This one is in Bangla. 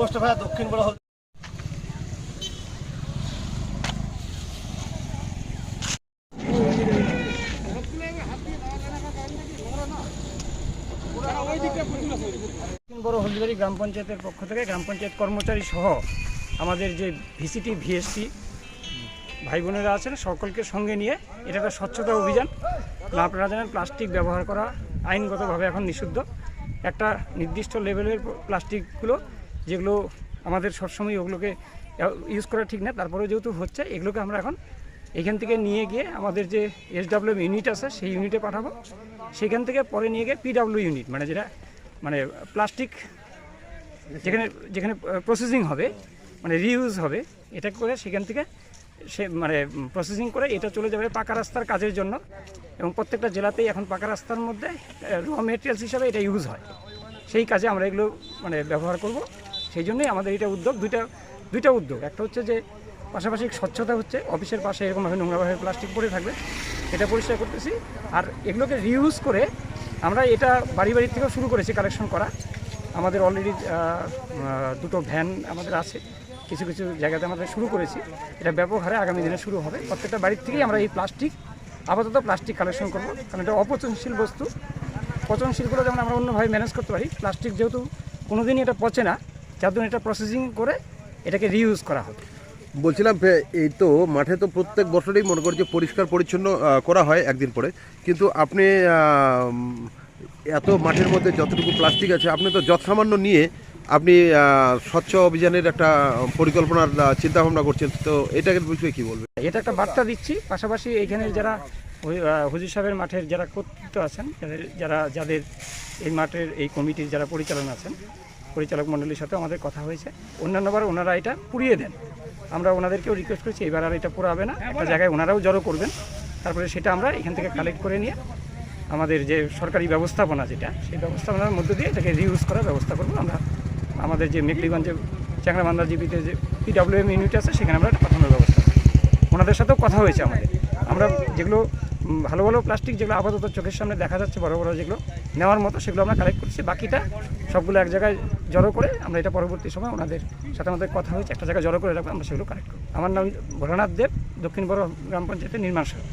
পোস্ট ভাড়া দক্ষিণ বড় বড় হলদিবাড়ি গ্রাম পঞ্চায়েতের পক্ষ থেকে গ্রাম পঞ্চায়েত কর্মচারী সহ আমাদের যে ভিসিটি ভিএসটি ভাই বোনেরা আছেন, সকলকে সঙ্গে নিয়ে এটা একটা স্বচ্ছতা অভিযান। আপনারা জানেন প্লাস্টিক ব্যবহার করা আইনগতভাবে এখন নিষিদ্ধ। একটা নির্দিষ্ট লেভেলের প্লাস্টিকগুলো যেগুলো আমাদের সবসময় ওগুলোকে ইউজ করা ঠিক না, তারপরেও যেহেতু হচ্ছে, এগুলোকে আমরা এখন এখান থেকে নিয়ে গিয়ে আমাদের যে এসডাব্লিউ ইউনিট আছে, সেই ইউনিটে পাঠাবো। সেখান থেকে পরে নিয়ে গিয়ে পিডাব্লিউ ইউনিট মানে যেটা মানে প্লাস্টিক যেখানে যেখানে প্রসেসিং হবে মানে রিউজ হবে, এটা করে সেখান থেকে সে মানে প্রসেসিং করে এটা চলে যাবে পাকা রাস্তার কাজের জন্য এবং প্রত্যেকটা জেলাতেই এখন পাকা রাস্তার মধ্যে র মেটেরিয়ালস হিসাবে এটা ইউজ হয়। সেই কাজে আমরা এগুলো মানে ব্যবহার করব। সেই জন্যই আমাদের এটা উদ্যোগ, দুইটা দুইটা উদ্যোগ। একটা হচ্ছে যে পাশাপাশি স্বচ্ছতা হচ্ছে, অফিসের পাশে এরকমভাবে নোংরাভাবে প্লাস্টিক পড়ে থাকবে, এটা পরিষ্কার করতেছি। আর এগুলোকে রিউজ করে আমরা এটা বাড়ি বাড়ি থেকেও শুরু করেছি কালেকশন করা। আমাদের অলরেডি দুটো ভ্যান আমাদের আছে। কিছু কিছু জায়গাতে আমাদের শুরু করেছি। এটা ব্যাপক হারে আগামী দিনে শুরু হবে। প্রত্যেকটা বাড়ির থেকেই আমরা এই প্লাস্টিক আপাতত প্লাস্টিক কালেকশন করব। কারণ এটা অপচনশীল বস্তু। পচনশীলগুলো যেমন আমরা অন্যভাবে ম্যানেজ করতে পারি প্লাস্টিক যেহেতু কোনোদিনই এটা পচে না যার জন্য এটা প্রসেসিং করে এটাকে রিইউজ করা হবে। বলছিলাম এই তো মাঠে তো প্রত্যেক বছরই মনে করছে পরিষ্কার পরিচ্ছন্ন করা হয় একদিন পরে। কিন্তু আপনি এত মাঠের মধ্যে যতটুকু প্লাস্টিক আছে আপনি তো যৎসামান্য নিয়ে আপনি স্বচ্ছ অভিযানের একটা পরিকল্পনার চিন্তা ভাবনা করছেন। তো এটাকে বিষয়ে কি বলবেন? এটা একটা বার্তা দিচ্ছি। পাশাপাশি এখানে যারা হুজুর সাহেবের মাঠের যারা কর্তৃত্ব আছেন যাদের যারা যাদের এই মাঠের এই কমিটির যারা পরিচালনা আছেন পরিচালক মণ্ডলীর সাথে আমাদের কথা হয়েছে। অন্যান্যবার ওনারা এটা পুড়িয়ে দেন। আমরা ওনাদেরকেও রিকোয়েস্ট করছি, এবার আর এটা পোড়াবে না। একটা জায়গায় ওনারাও জড়ো করবেন। তারপরে সেটা আমরা এখান থেকে কালেক্ট করে নিয়ে আমাদের যে সরকারি ব্যবস্থাপনা যেটা, সেই ব্যবস্থাপনার মধ্যে দিয়ে এটাকে রিউজ করার ব্যবস্থা করব। আমরা আমাদের যে মেকলিগঞ্জে চ্যাংরাবান্ধা জিপিতে যে পিডাব্লিউএম ইউনিট আছে, সেখানে আমরা পাঠানোর ব্যবস্থা। ওনাদের সাথেও কথা হয়েছে আমাদের। আমরা যেগুলো ভালো ভালো প্লাস্টিক যেগুলো আপাতত চোখের সামনে দেখা যাচ্ছে, বড় বড় যেগুলো নেওয়ার মতো, সেগুলো আমরা কালেক্ট করছি। বাকিটা সবগুলো এক জায়গায় জড়ো করে আমরা এটা পরবর্তী সময় ওনাদের সাথে আমাদের কথা হয়েছে, একটা জায়গায় জড়ো করে রাখব, আমরা সেগুলো কালেক্ট করব। আমার নাম ভোলানাথ দেব, দক্ষিণ বড় গ্রাম পঞ্চায়েতের নির্মাণ সহায়ক।